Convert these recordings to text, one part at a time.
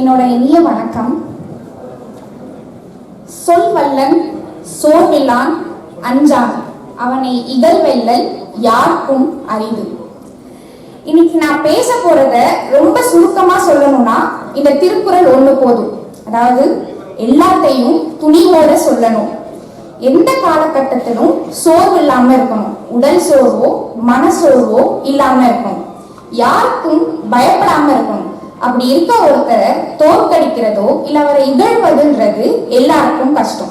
என்னோட இனிய வணக்கம். சொல் வல்லன் சோர்வில்லான் அஞ்சான். அவனை இகழ்வெல்லல் யாருக்கும் அறிவு இன்னைக்கு நான் பேச போறத ரொம்ப சுருக்கமா சொல்லணும்னா இந்த திருக்குறள் ஒண்ணு போதும். அதாவது எல்லாத்தையும் துணிவோட சொல்லணும். எந்த காலகட்டத்திலும் சோர்வு இல்லாம இருக்கணும். உடல் சோர்வோ மனசோர்வோ இல்லாம இருக்கணும். யாருக்கும் பயப்படாம இருக்கணும். அப்படி இருக்க ஒருத்தரை தோற்கடிக்கிறதோ இல்ல அவரை இகழ்வதுன்றது எல்லாருக்கும் கஷ்டம்.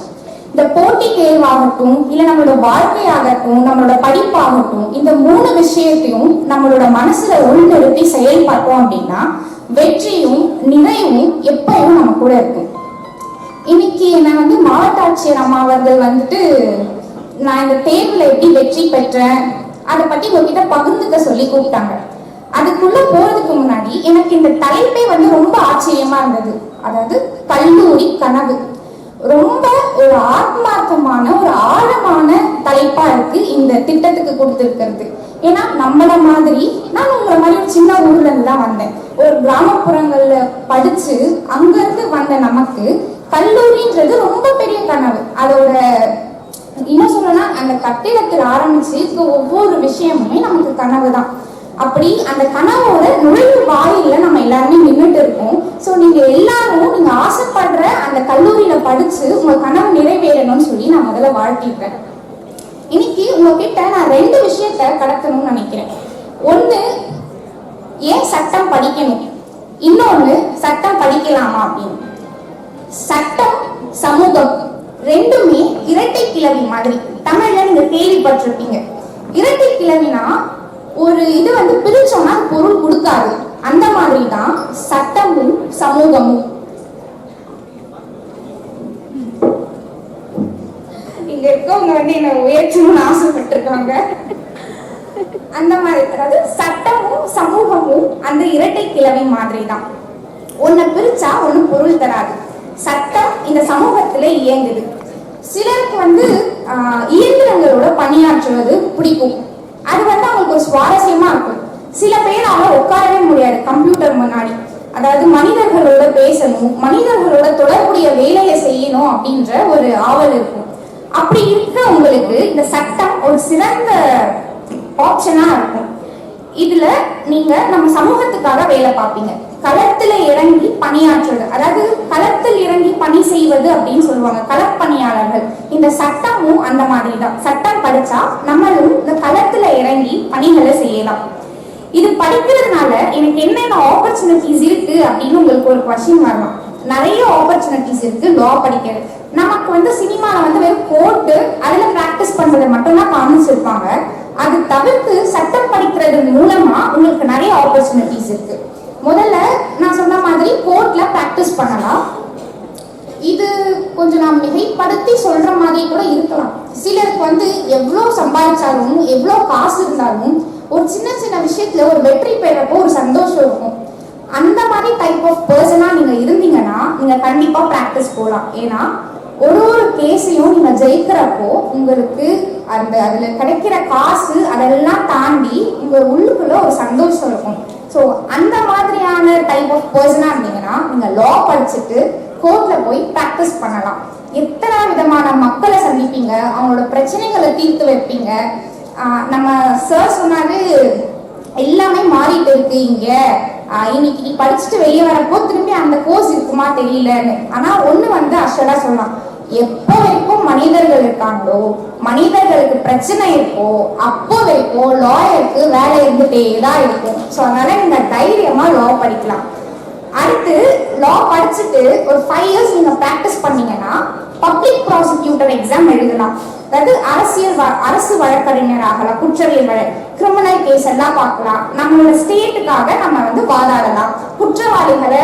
இந்த போட்டி தேர்வாகட்டும் இல்ல நம்மளோட வாழ்க்கையாகட்டும் நம்மளோட படிப்பாகட்டும் இந்த மூணு விஷயத்தையும் நம்மளோட மனசுல உள்நிறுத்தி செயல்பட்டோம் அப்படின்னா வெற்றியும் நிறைவும் எப்பயும் நம்ம கூட இருக்கும். இன்னைக்கு நான் வந்து மாவட்ட ஆட்சியர் அம்மா அவர்கள் வந்துட்டு நான் இந்த தேர்வுல எப்படி வெற்றி பெற்றேன் அதை பத்தி உங்ககிட்ட பகிர்ந்துக்க சொல்லி கூப்பிட்டாங்க. அதுக்குள்ள போறதுக்கு முன்னாடி எனக்கு இந்த தலைப்பே வந்து ரொம்ப ஆச்சரியமா இருந்தது. அதாவது கல்லூரி கனவு. ரொம்ப ஒரு ஆத்மார்த்தமான ஒரு ஆழமான தலைப்பா இருக்கு இந்த திட்டத்துக்கு கொடுத்துருக்கிறது. ஏன்னா நம்மள மாதிரி நான் உங்களை மாதிரி ஒரு சின்ன ஊர்ல இருந்து தான் வந்தேன். ஒரு கிராமப்புறங்கள்ல படிச்சு அங்க இருந்து வந்த நமக்கு கல்லூரின்றது ரொம்ப பெரிய கனவு. அதோட இன்னும் சொல்லணும்னா அந்த கட்டிடத்தில் ஆரம்பிச்சு இருக்க ஒவ்வொரு விஷயமுமே நமக்கு கனவு தான் அப்படி அந்த கனவோட நுழைவு வாயில நம்ம எல்லாருமே நின்றுட்டு இருக்கோம். ஸோ நீங்க எல்லாரும் நீங்க ஆசைப்படுற அந்த கல்லூரியில படிச்சு உங்க கனவு நிறைவேறணும்னு சொல்லி நான் முதல்ல வாழ்த்திட்டேன் இன்னைக்கு உங்ககிட்ட நான் ரெண்டு விஷயத்த கடத்தணும்னு நினைக்கிறேன். ஒண்ணு ஏன் சட்டம் படிக்கணும்? இன்னொன்னு சட்டம் படிக்கலாமா அப்படின்னு. சட்டம் சமூகம் ரெண்டுமே இரட்டை கிளவி மாதிரி. தமிழ்ல நீங்க கேள்விப்பட்டிருப்பீங்க. இரட்டை கிளவினா ஒரு இது வந்து பிரிச்சோம்னா பொருள் கொடுக்காது. அந்த மாதிரி தான் சட்டமும் சமூகமும். இங்க இருக்கவங்க வந்து என்ன உயர்த்தணும்னு ஆசைப்பட்டிருக்காங்க. அந்த மாதிரி அதாவது சட்டமும் சமூகமும் அந்த இரட்டை கிளவி மாதிரி தான் ஒன்ன பிரிச்சா ஒண்ணு பொருள் தராது. சட்டம் இந்த சமூகத்துல இயங்குது. சிலருக்கு வந்து ஆஹ், இயந்திரங்களோட பணியாற்றுவது பிடிக்கும். அது வந்து அவங்களுக்கு ஒரு சுவாரஸ்யமா இருக்கும். சில பேர் அவங்க உட்காரவே முடியாது கம்ப்யூட்டர் முன்னாடி. அதாவது மனிதர்களோட பேசணும் மனிதர்களோட தொடர்புடைய வேலையை செய்யணும் அப்படின்ற ஒரு ஆவல் இருக்கும். அப்படி இருக்க உங்களுக்கு இந்த சட்டம் ஒரு சிறந்த ஆப்ஷனா இருக்கும். இதுல நீங்க நம்ம சமூகத்துக்காக வேலை பார்ப்பீங்க. களத்துல இறங்கி பணியாற்றுறது அதாவது களத்தில் இறங்கி பணி செய்வது அப்படின்னு சொல்லுவாங்க களப்பணியாளர்கள். இந்த சட்டமும் அந்த மாதிரி தான் சட்டம் படிச்சா நம்மளும் இந்த களத்துல இறங்கி பணிகளை செய்யலாம். இது படிக்கிறதுனால எனக்கு என்னென்ன ஆப்பர்ச்சுனிட்டிஸ் இருக்கு அப்படின்னு உங்களுக்கு ஒரு கொஸ்டின் வரலாம். நிறைய ஆப்பர்ச்சுனிட்டிஸ் இருக்கு லா படிக்கிறது நமக்கு வந்து சினிமாவில் வந்து வெறும் கோர்ட்டு அதில் ப்ராக்டிஸ் பண்றதை மட்டும்தான் காமிச்சிருப்பாங்க. அது தவிர்த்து சட்டம் படிக்கிறது மூலமா உங்களுக்கு நிறைய ஆப்பர்ச்சுனிட்டிஸ் இருக்கு. முதல்ல நான் சொன்ன மாதிரி கோர்ட்ல ப்ராக்டிஸ் பண்ணலாம். இது கொஞ்சம் நான் மிகைப்படுத்தி சொல்ற மாதிரி கூட இருக்கலாம். சிலருக்கு வந்து எவ்வளோ சம்பாதிச்சாலும் எவ்வளோ காசு இருந்தாலும் ஒரு சின்ன சின்ன விஷயத்துல ஒரு வெற்றி பெறப்போ ஒரு சந்தோஷம் இருக்கும். அந்த மாதிரி டைப் ஆஃப் பர்சனா நீங்க இருந்தீங்கன்னா நீங்க கண்டிப்பா ப்ராக்டிஸ் போகலாம் ஏன்னா ஒரு ஒரு கேஸையும் நீங்க ஜெயிக்கிறப்போ உங்களுக்கு அந்த அதுல கிடைக்கிற காசு அதெல்லாம் தாண்டி உங்க உள்ளுக்குள்ள ஒரு சந்தோஷம் இருக்கும். ஸோ அந்த மாதிரியான டைப் ஆஃப் பர்சனா இருந்தீங்கன்னா நீங்க லா படிச்சுட்டு கோர்ட்ல போய் ப்ராக்டிஸ் பண்ணலாம். எத்தனை விதமான மக்களை சந்திப்பீங்க? அவங்களோட பிரச்சனைகளை தீர்த்து வைப்பீங்க. நம்ம சார் சொன்னாரு எல்லாமே மாறிட்டு இருக்கு இங்க. இன்னைக்கு நீ படிச்சுட்டு வெளியே வரப்போ திரும்பி அந்த கோர்ஸ் இருக்குமா தெரியலன்னு. ஆனா ஒண்ணு வந்து அஷரா சொல்லலாம் எப்போ வரைக்கும் மனிதர்கள் இருக்காங்களோ மனிதர்களுக்கு பிரச்சனை இருக்கோ அப்போ வரைக்கும் லாயருக்கு வேலை இருந்துட்டே தான் இருக்கும். ஸோ அதனால நீங்க தைரியமா லா படிக்கலாம். அடுத்து லா படிச்சுட்டு ஒரு ஃபைவ் இயர்ஸ் நீங்க ப்ராக்டிஸ் பண்ணீங்கன்னா பப்ளிக் ப்ராசிக்யூட்டர் எக்ஸாம் எழுதலாம். அதாவது அரசியல் வ- அரசு வழக்கறிஞர் ஆகலாம் குற்றவியல் வழக்கு கிரிமினல் கேஸ் எல்லாம் பார்க்கலாம். நம்மளோட ஸ்டேட்டுக்காக நம்ம வந்து வாதாடலாம். குற்றவாளிகளை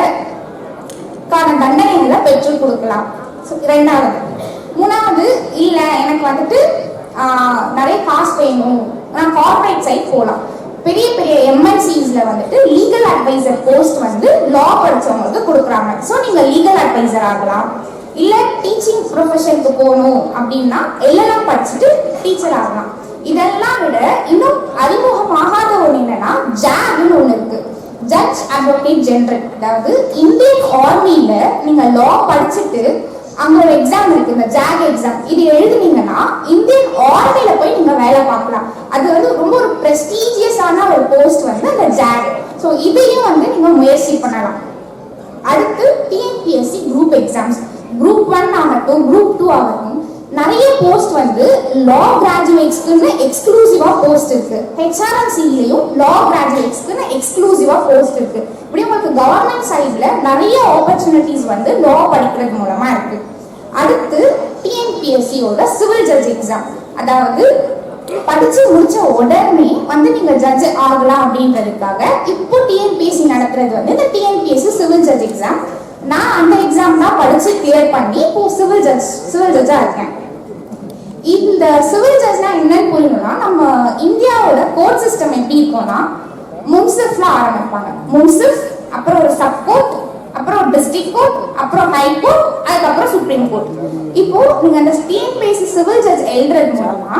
தண்டனைகளை பெற்றுக் கொடுக்கலாம். ரெண்டாவது மூணாவது இல்லை எனக்கு வந்துட்டு நிறைய காசு வேணும். நான் கார்ப்பரேட் சைட் போகலாம் பெரிய பெரிய எம்என்சிஸ்ல வந்துட்டு லீகல் அட்வைசர் போஸ்ட் வந்து லா படிச்சவங்களுக்கு கொடுக்குறாங்க. ஸோ நீங்க லீகல் அட்வைசர் ஆகலாம். இல்லை டீச்சிங் ப்ரொஃபஷனுக்கு போகணும் அப்படின்னா எல்லாம் படிச்சுட்டு டீச்சர் ஆகலாம். இதெல்லாம் விட இன்னும் அறிமுகமாகாத ஒன்று என்னன்னா ஜாப்னு ஒன்று இருக்கு. ஜட்ஜ் அட்வொகேட் ஜெனரல் அதாவது இந்தியன் ஆர்மியில நீங்க லா படிச்சுட்டு அங்க ஒரு எக்ஸாம் இருக்கு இந்த ஜாக் எக்ஸாம் இது எழுதுனீங்கன்னா இந்தியன் ஆர்மில போய் நீங்க வேலை பார்க்கலாம். அது வந்து ரொம்ப ஒரு பிரஸ்டீஜியஸான ஒரு போஸ்ட் வந்து அந்த ஜாக் ஸோ இதையும் வந்து நீங்க முயற்சி பண்ணலாம். அடுத்து TNPSC group exams group one ஆகட்டும் குரூப் டூ ஆகட்டும் நிறைய போஸ்ட் வந்து லா கிராஜுவேட்ஸ்க்குன்னு எக்ஸ்க்ளூசிவா போஸ்ட் இருக்கு. ஹெச்ஆர்என்சிலையும் லா கிராஜுவேட்ஸ்க்குன்னு எக்ஸ்க்ளூசிவா போஸ்ட் இருக்கு. இப்படி உங்களுக்கு கவர்மெண்ட் சைட்ல நிறைய ஆப்பர்ச்சுனிட்டிஸ் வந்து லா படிக்கிறது மூலமா இருக்கு. அடுத்து டிஎன்பிஎஸ்சியோட சிவில் ஜட்ஜ் எக்ஸாம் அதாவது படிச்சு முடிச்ச உடனே வந்து நீங்க ஜட்ஜ் ஆகலாம் அப்படின்றதுக்காக இப்போ டிஎன்பிஎஸ்சி நடத்துறது வந்து இந்த டிஎன்பிஎஸ்சி சிவில் ஜட்ஜ் எக்ஸாம் நான் அந்த எக்ஸாம் தான் படிச்சு கிளியர் பண்ணி இப்போ சிவில் ஜட்ஜ் சிவில் ஜட்ஜா இருக்கேன். இந்த சிவில் ஜட்ஜ்னா என்னன்னு புரியணும்னா நம்ம இந்தியாவோட கோர்ட் சிஸ்டம் எப்படி இருக்கும்னா முன்சிஃப்ல ஆரம்பிப்பாங்க. முன்சிஃப் அப்புறம் ஒரு சப் கோர்ட் அப்புறம் ஒரு டிஸ்ட்ரிக்ட் கோர்ட் அப்புறம் ஹை கோர்ட் அதுக்கப்புறம் சுப்ரீம் கோர்ட் இப்போ நீங்க அந்த டிஎன்பிஎஸ்சி சிவில் ஜட்ஜ் எழுதுறது மூலமா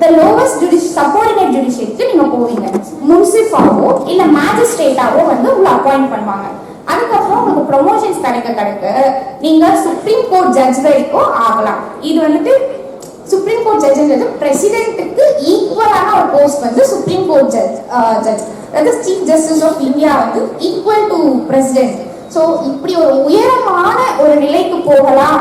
த லோவஸ்ட் ஜுடிஷ் சப்போர்டினேட் ஜுடிஷியரிக்கு நீங்க போவீங்க. முன்சிஃபாவோ இல்ல மேஜிஸ்ட்ரேட்டாவோ வந்து உங்களை அப்பாயிண்ட் பண்ணுவாங்க. அதுக்கப்புறம் உங்களுக்கு ப்ரொமோஷன்ஸ் கிடைக்க கிடைக்க நீங்க சுப்ரீம் கோர்ட் ஜட்ஜ் வரைக்கும் ஆகலாம். இது வந்துட்டு சுப்ரீம் கோர்ட் ஜட்ஜ்ன்றது பிரசிடென்ட்டுக்கு ஈக்குவலான ஒரு போஸ்ட் வந்து சுப்ரீம் கோர்ட் ஜட்ஜ் ஜட்ஜ் அதாவது சீஃப் ஜஸ்டிஸ் ஆஃப் இந்தியா வந்து ஈக்குவல் டு பிரசிடென்ட் ஸோ இப்படி ஒரு உயரமான ஒரு நிலைக்கு போகலாம்.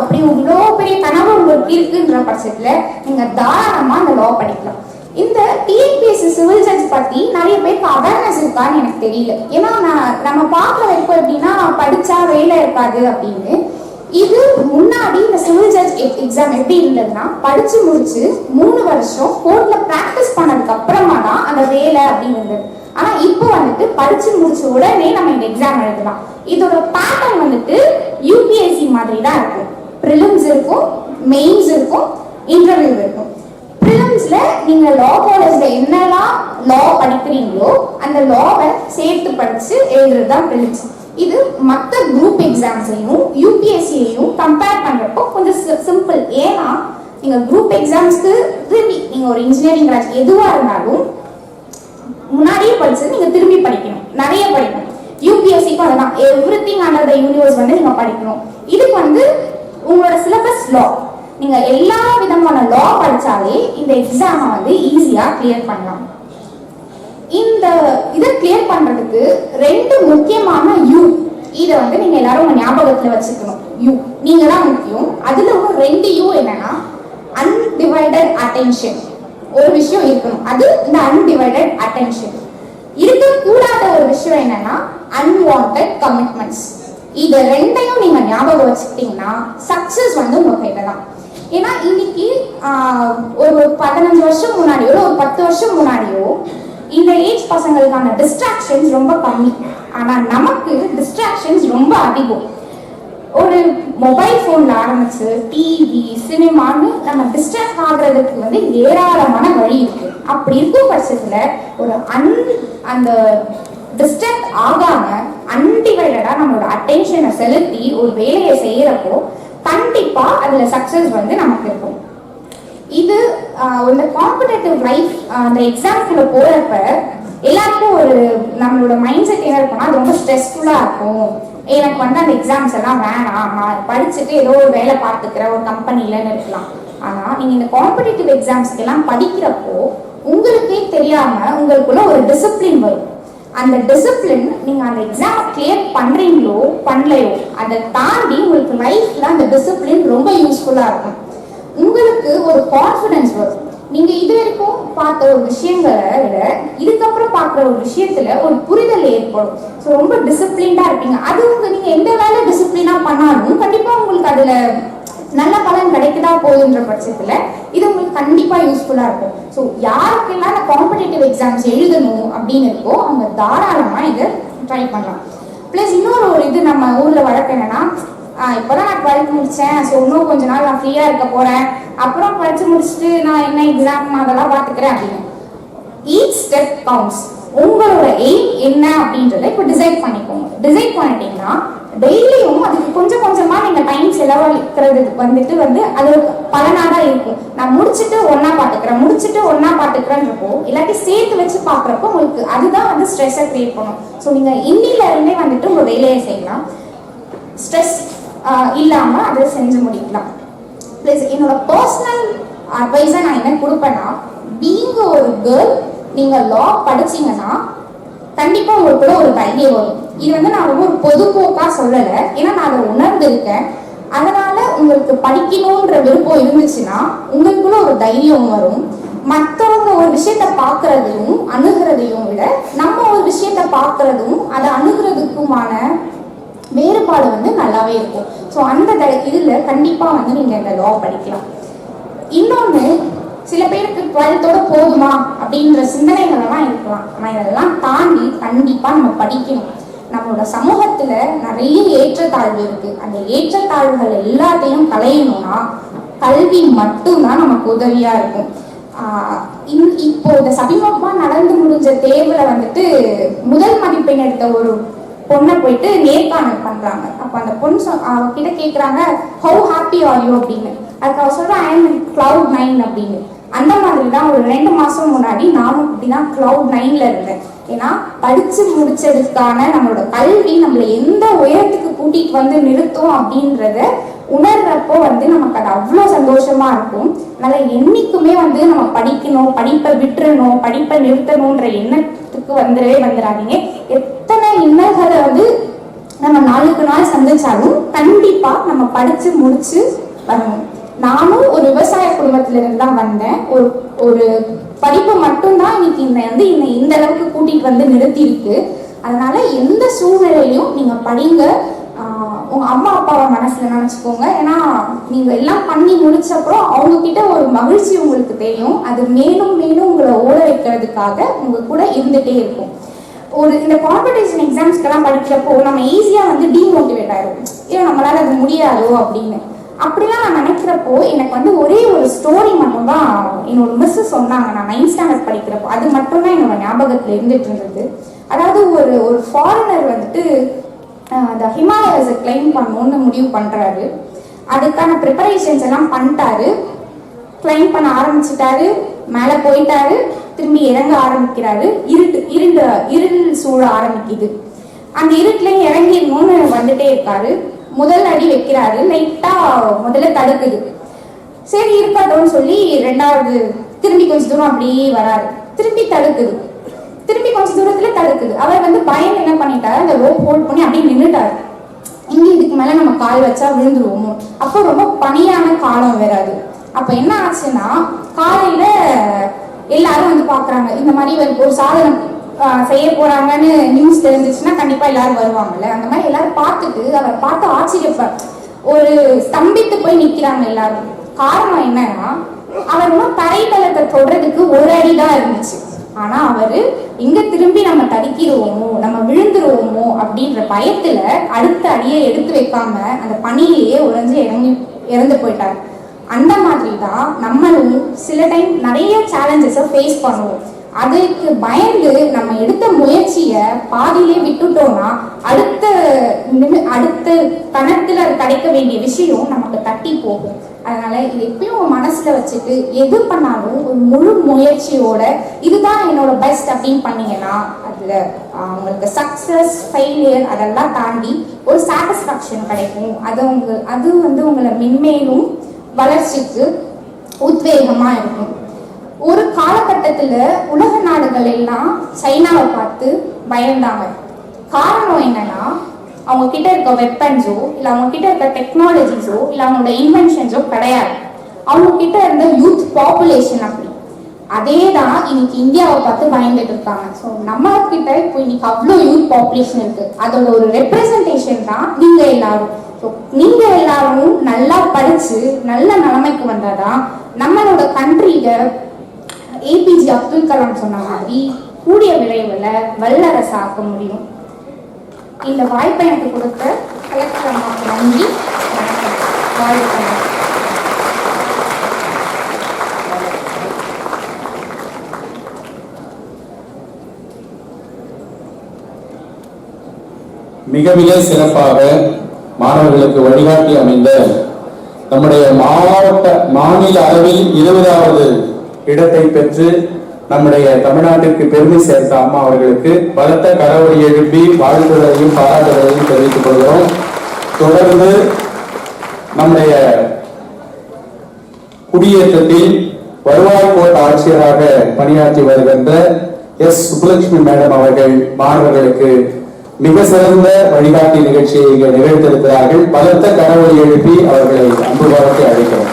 அப்படி இவ்வளோ பெரிய கனவு உங்களுக்கு இருக்குன்ற பட்சத்தில் நீங்கள் தாராளமாக அந்த லா படிக்கலாம். இந்த டிஎன்பிஎஸ்சி சிவில் ஜட்ஜ் பற்றி நிறைய பேருக்கு அவேர்னஸ் இருக்கான்னு எனக்கு தெரியல. ஏன்னா நான் நம்ம பார்க்குற வரைக்கும் எப்படின்னா படித்தா வேலை இருக்காது அப்படின்னு. இது முன்னாடி இந்த சிவில் ஜட்ஜ் எக்ஸாம் எப்படி இருந்ததுன்னா படிச்சு முடிச்சு மூணு வருஷம் கோர்ட்ல பிராக்டிஸ் பண்ணதுக்கு அப்புறமா தான் அந்த வேலை அப்படின்னு இருந்தது. ஆனா இப்போ வந்துட்டு படிச்சு முடிச்ச உடனே நம்ம இந்த எக்ஸாம் எழுதலாம். இதோட பேட்டர்ன் வந்துட்டு யூபிஎஸ்சி மாதிரி தான் இருக்கும் ப்ரிலிம்ஸ் இருக்கும் மெயின்ஸ் இருக்கும் இன்டர்வியூ இருக்கும். ப்ரிலிம்ஸ்ல நீங்க லா காலேஜ்ல என்னெல்லாம் லா படிக்கிறீங்களோ அந்த லாவை சேர்த்து படிச்சு எழுதுறது தான் ப்ரிலிம்ஸ் இது மற்ற குரூப் எக்ஸாம்ஸையும் யூபிஎஸ்சியையும் கம்பேர் பண்ணுறப்போ கொஞ்சம் சிம்பிள் ஏன்னா நீங்கள் குரூப் எக்ஸாம்ஸ்க்கு திரும்பி நீங்கள் ஒரு இன்ஜினியரிங் கிராஜ் எதுவாக இருந்தாலும் முன்னாடியே படிச்சு நீங்கள் திரும்பி படிக்கணும். நிறைய படிக்கணும். யூபிஎஸ்சிக்கும் அதெல்லாம் everything under the universe வந்து நீங்கள் படிக்கணும். இதுக்கு வந்து உங்களோட சிலபஸ் லா நீங்கள் எல்லா விதமான லா படித்தாலே இந்த எக்ஸாமை வந்து ஈஸியாக கிளியர் பண்ணலாம். இந்த இதை கிளியர் பண்றதுக்கு ரெண்டு முக்கியமான யூ இதை வந்து நீங்க எல்லாரும் உங்க ஞாபகத்துல வச்சுக்கணும். யூ நீங்க தான் முக்கியம். அதுல ஒரு ரெண்டு யூ என்னன்னா அன்டிவைடட் அட்டென்ஷன் ஒரு விஷயம் இருக்கணும். அது இந்த அன்டிவைடட் அட்டென்ஷன் இருக்கக்கூடாத ஒரு விஷயம் என்னன்னா அன்வான்ட் கமிட்மெண்ட்ஸ் இது ரெண்டையும் நீங்க ஞாபகம் வச்சுக்கிட்டீங்கன்னா சக்சஸ் வந்து உங்க கையில தான். ஏன்னா இன்னைக்கு ஒரு பதினஞ்சு வருஷம் முன்னாடியோ ஒரு பத்து வருஷம் முன்னாடியோ இந்த ஏஜ் பசங்களுக்கான டிஸ்ட்ராக்ஷன்ஸ் ரொம்ப கம்மி. ஆனால் நமக்கு டிஸ்ட்ராக்ஷன்ஸ் ரொம்ப அதிகம். ஒரு மொபைல் ஃபோன்ல ஆரம்பிச்சு டிவி சினிமான்னு நம்ம டிஸ்ட்ராக்ட் ஆகுறதுக்கு வந்து ஏராளமான வழி இருக்கு. அப்படி இருக்கும் பட்சத்தில் ஒரு அன் அந்த டிஸ்ட்ராக்ட் ஆகாம அன்டிவைடடாக நம்மளோட அட்டென்ஷனை செலுத்தி ஒரு வேலையை செய்யறப்போ கண்டிப்பாக அதில் சக்ஸஸ் வந்து நமக்கு இருக்கும். இது ஒரு காம்படேட்டிவ் லைஃப் அந்த எக்ஸாம்குள்ள போறப்ப எல்லாருக்கும் ஒரு நம்மளோட மைண்ட் செட் என்ன இருக்கும்னா அது ரொம்ப ஸ்ட்ரெஸ்ஃபுல்லா இருக்கும். எனக்கு வந்து அந்த எக்ஸாம்ஸ் எல்லாம் வேணாம். நான் படிச்சுட்டு ஏதோ ஒரு வேலை பார்த்துக்கிற ஒரு கம்பெனிலன்னு இருக்கலாம். ஆனா நீங்க இந்த காம்படேட்டிவ் எக்ஸாம்ஸ்க்கு எல்லாம் படிக்கிறப்போ உங்களுக்கே தெரியாம உங்களுக்குள்ள ஒரு டிசிப்ளின் வரும். அந்த டிசிப்ளின் நீங்க அந்த எக்ஸாம் கிளியர் பண்றீங்களோ பண்ணலையோ அதை தாண்டி உங்களுக்கு லைஃப்ல அந்த டிசிப்ளின் ரொம்ப யூஸ்ஃபுல்லா இருக்கும். உங்களுக்கு ஒரு கான்ஃபிடன்ஸ் வரும். நீங்க இது வரைக்கும் பார்த்த ஒரு விஷயங்களை விட இதுக்கப்புறம் பார்க்குற ஒரு விஷயத்துல ஒரு புரிதல் ஏற்படும். ஸோ ரொம்ப டிசிப்ளின்டா இருப்பீங்க. அது உங்க நீங்க எந்த வேலை டிசிப்ளினா பண்ணாலும் கண்டிப்பா உங்களுக்கு அதுல நல்ல பலன் கிடைக்குதா போகுதுன்ற பட்சத்துல இது உங்களுக்கு கண்டிப்பா யூஸ்ஃபுல்லா இருக்கும். ஸோ யாருக்கெல்லாம் இந்த காம்படேட்டிவ் எக்ஸாம்ஸ் எழுதணும் அப்படின்னு இருக்கோ அவங்க தாராளமா இதை ட்ரை பண்ணலாம். ப்ளஸ் இன்னொரு ஒரு இது நம்ம ஊர்ல வழக்கம் என்னன்னா ஆஹ் இப்போதான் நான் டுவெல்த் முடிச்சேன். ஸோ இன்னும் கொஞ்ச நாள் நான் ஃப்ரீயா இருக்க போறேன். அப்புறம் படிச்சு முடிச்சுட்டு நான் என்ன எக்ஸாம் அதெல்லாம் பார்த்துக்கிறேன் அப்படின்னு. ஈச் ஸ்டெப் கவுண்ட்ஸ் உங்களோட எய்ம் என்ன அப்படின்றத இப்போ டிசைட் பண்ணிக்கோங்க. டிசைட் பண்ணிட்டீங்கன்னா டெய்லியும் அதுக்கு கொஞ்சம் கொஞ்சமா நீங்க டைம் செலவழிக்கிறதுக்கு வந்துட்டு வந்து அது பலனாக பலனா தான் இருக்கும். நான் முடிச்சுட்டு ஒன்றா பாத்துக்கிறேன் முடிச்சுட்டு ஒண்ணா பாத்துக்கிறேன்றப்போ இல்லாட்டி சேர்த்து வச்சு பாக்குறப்போ உங்களுக்கு அதுதான் வந்து ஸ்ட்ரெஸ்ஸை கிரியேட் பண்ணும். ஸோ நீங்க இன்னில இருந்தே வந்துட்டு உங்க வேலையை செய்யலாம். ஸ்ட்ரெஸ் இல்லாம அதை செஞ்சு முடிக்கலாம். ப்ளஸ் என்னோட பர்சனல் அட்வைஸை நான் என்ன கொடுப்பேன்னா பீங்க ஒரு கேர்ள் நீங்க லா படிச்சீங்கன்னா கண்டிப்பா உங்களுக்குள்ள ஒரு தைரியம் வரும். இது வந்து நான் ரொம்ப ஒரு பொதுப்போக்கா சொல்லலை. ஏன்னா நான் அதை உணர்ந்திருக்கேன். அதனால உங்களுக்கு படிக்கணுன்ற விருப்பம் இருந்துச்சுன்னா உங்களுக்குள்ள ஒரு தைரியம் வரும். மற்றவங்க ஒரு விஷயத்த பார்க்கறதையும் அணுகிறதையும் விட நம்ம ஒரு விஷயத்த பார்க்கறதும் அதை அணுகிறதுக்குமான சாப்பாடு வந்து நல்லாவே இருக்கும். ஸோ அந்த இதில் கண்டிப்பாக வந்து நீங்கள் இந்த லா படிக்கலாம். இன்னொன்று சில பேருக்கு டுவெல்த்தோட போகுமா அப்படின்ற சிந்தனைகள் எல்லாம் இருக்கலாம். ஆனால் இதெல்லாம் தாண்டி கண்டிப்பாக நம்ம படிக்கணும். நம்மளோட சமூகத்துல நிறைய ஏற்றத்தாழ்வு இருக்கு. அந்த ஏற்றத்தாழ்வுகள் எல்லாத்தையும் களையணும்னா கல்வி மட்டும்தான் நமக்கு உதவியா இருக்கும். ஆஹ் இன்- இப்போ இந்த சமீபமா நடந்து முடிஞ்ச தேர்வுல வந்துட்டு முதல் மதிப்பெண் எடுத்த ஒரு பொண்ணை போயிட்டு நேர்காணல் பண்றாங்க. அப்ப அந்த பொண்ணு அவகிட்ட கேக்குறாங்க ஹவு ஹாப்பி ஆர் யூ அப்படின்னு. அதுக்கு அவ சொல்ற ஐ எம் கிளவுட் நைன் அப்படின்னு. அந்த மாதிரி தான் ஒரு ரெண்டு மாசம் முன்னாடி நானும் இப்படிதான் கிளவுட் நைன்ல இருந்தேன். ஏன்னா படிச்சு முடிச்சதுக்கான நம்மளோட கல்வி நம்மளை எந்த உயரத்துக்கு கூட்டிட்டு வந்து நிறுத்தும் அப்படின்றத உணர்றப்போ வந்து நமக்கு அது அவ்வளோ சந்தோஷமா இருக்கும். அதனால என்னைக்குமே வந்து நம்ம படிக்கணும் படிப்பை விட்டுறணும் படிப்பை நிறுத்தணுன்ற எண்ணத்துக்கு வந்துடவே வந்துடாதீங்க. எத்தனை இன்னர் நாளுக்கு நாள் சந்திச்சாலும் கண்டிப்பா நம்ம படிச்சு முடிச்சு வரணும் நானும் ஒரு விவசாய குடும்பத்துல இருந்து தான் வந்தேன். ஒரு ஒரு படிப்பு மட்டும்தான் இன்னைக்கு இந்த வந்து இன்னை இந்த அளவுக்கு கூட்டிட்டு வந்து நிறுத்தி இருக்கு அதனால எந்த சூழ்நிலையிலும் நீங்க படிங்க. உங்க அம்மா அப்பாவை மனசுல நினைச்சுக்கோங்க ஏன்னா நீங்க எல்லாம் பண்ணி முடிச்ச அப்புறம் அவங்க கிட்ட ஒரு மகிழ்ச்சி உங்களுக்கு தெரியும். அது மேலும் மேலும் உங்களை ஓட வைக்கிறதுக்காக உங்க கூட இருந்துட்டே இருக்கும். ஒரு இந்த காம்படிஷன் எக்ஸாம்ஸ்க்கெல்லாம் படிக்கிறப்போ நம்ம ஈஸியாக வந்து டிமோட்டிவேட் ஆயிரும். இல்லை நம்மளால அது முடியாதோ அப்படின்னு. அப்படிலாம் நான் நினைக்கிறப்போ எனக்கு வந்து ஒரே ஒரு ஸ்டோரி மட்டும்தான் என்னோட மிஸ் சொன்னாங்க. நான் நைன்த் ஸ்டாண்டர்ட் படிக்கிறப்போ அது மட்டும்தான் என்னோட ஞாபகத்தில் இருந்துட்டு இருந்தது. அதாவது ஒரு ஒரு ஃபாரினர் வந்துட்டு அந்த ஹிமாலயஸை கிளைம் பண்ணணும்னு முடிவு பண்ணுறாரு அதுக்கான ப்ரிப்பரேஷன்ஸ் எல்லாம் பண்ணிட்டாரு. கிளைம் பண்ண ஆரம்பிச்சிட்டாரு. மேலே போயிட்டாரு. திரும்பி இறங்க ஆரம்பிக்கிறாரு. இருட்டு இருண்ட இருள் சூழ ஆரம்பிக்குது. அந்த இருட்டுல இறங்கிடணும்னு வந்துட்டே இருக்காரு. முதல் அடி வைக்கிறாரு. லைட்டா முதல்ல தடுக்குது. சரி இருக்கட்டும்னு சொல்லி ரெண்டாவது திரும்பி கொஞ்ச தூரம் அப்படியே வராரு. திரும்பி தடுக்குது. திரும்பி கொஞ்ச தூரத்துல தடுக்குது. அவர் வந்து பயம் என்ன பண்ணிட்டாரு? அந்த ரோப் ஹோல்ட் பண்ணி அப்படியே நின்றுட்டாரு இங்க இதுக்கு மேல நம்ம கால் வச்சா விழுந்துருவோமோ? அப்போ ரொம்ப பனியான காலம் வேற அது. அப்ப என்ன ஆச்சுன்னா காலையில எல்லாரும் வந்து பாக்குறாங்க இந்த மாதிரி ஒரு- ஒரு சாதனம் செய்ய போறாங்கன்னு நியூஸ் தெரிஞ்சிச்சுன்னா கண்டிப்பா எல்லாரும் வருவாங்கல்ல. அந்த மாதிரி எல்லாரும் பார்த்துட்டு அவர் பார்த்து ஆச்சரியப்பார் ஒரு ஸ்தம்பித்து போய் நிக்கிறாங்க எல்லாரும். காரணம் என்னன்னா அவர் இன்னும் தரைத்தளத்தை தொடுறதுக்கு ஒரு அடி தான் இருந்துச்சு. ஆனா அவரு எங்க திரும்பி நம்ம தடுக்கிடுவோமோ நம்ம விழுந்துருவோமோ அப்படின்ற பயத்துல அடுத்த அடியை எடுத்து வைக்காம அந்த பணியிலேயே உறைஞ்சு இறங்கி இறந்து போயிட்டாரு. அந்த மாதிரி தான் நம்மளும் சில டைம் நிறைய சேலஞ்சஸை ஃபேஸ் பண்ணுவோம். அதுக்கு பயந்து நம்ம எடுத்த முயற்சியை பாதியிலே விட்டுட்டோம்னா அடுத்த நிமி- அடுத்த கணத்துல கிடைக்க வேண்டிய விஷயம் நமக்கு தட்டி போகும். அதனால இது எப்பயும் மனசுல வச்சுட்டு எது பண்ணாலும் ஒரு முழு முயற்சியோட இதுதான் என்னோட பெஸ்ட் அப்படின்னு பண்ணீங்கன்னா அதுல அவங்களுக்கு உங்களுக்கு சக்சஸ் ஃபெயிலியர் அதெல்லாம் தாண்டி ஒரு சாட்டிஸ்ஃபேக்ஷன் கிடைக்கும். அது உங்க அது வந்து உங்களை மென்மேலும் வளர்ச்சிக்கு உத்வேகமா இருக்கும். ஒரு காலகட்டத்துல உலக நாடுகள் எல்லாம் சைனாவை பார்த்து பயந்தாங்க. காரணம் என்னன்னா அவங்க கிட்ட இருக்க வெப்பன்ஸோ இல்ல அவங்க கிட்ட இருக்க டெக்னாலஜிஸோ இல்ல அவங்களோட இன்வென்ஷன்ஸோ கிடையாது. அவங்க கிட்ட இருந்த யூத் பாப்புலேஷன் அப்படி. அதே தான் இன்னைக்கு இந்தியாவை பார்த்து பயந்துட்டு இருக்காங்க. ஸோ நம்ம கிட்ட இப்போ இன்னைக்கு அவ்வளோ யூத் பாப்புலேஷன் இருக்கு. அதோட ஒரு ரெப்ரசன்டேஷன் தான் நீங்க எல்லாரும். நீங்க எல்லாரும் நல்லா படிச்சு நல்ல நிலைமைக்கு வந்தாதான் நம்மளோட கண்ட்ரியில ஏபிஜே அப்துல் கலாம் சொன்ன மாதிரி கூடிய விரைவில் வல்லரசு ஆக்க முடியும். இந்த வாய்ப்பை எனக்கு கொடுத்த கலெக்டர் அம்மாவுக்கு நன்றி. வணக்கம் மிக மிக சிறப்பாக மாணவர்களுக்கு வழிகாட்டி அமைந்த நம்முடைய மாவட்ட மாநில அளவில் இருபதாவது இடத்தை பெற்று நம்முடைய தமிழ்நாட்டிற்கு பெருமை சேர்த்த அம்மா அவர்களுக்கு பலத்த கரவொலி எழுப்பி வாழ்த்துதலையும் பாராட்டுதலையும் தெரிவித்துக் கொள்கிறோம். தொடர்ந்து நம்முடைய குடியேற்றத்தில் வருவாய் கோட்ட ஆட்சியராக பணியாற்றி வருகின்ற எஸ். சுப்புலட்சுமி மேடம் அவர்கள் மாணவர்களுக்கு மிக சிறந்த வழிகாட்டி நிகழ்ச்சியை இங்கே நிகழ்த்திருக்கிறார்கள் பலத்த கனவு எழுப்பி அவர்களை அன்பு பாராட்டி அழைக்கிறோம்.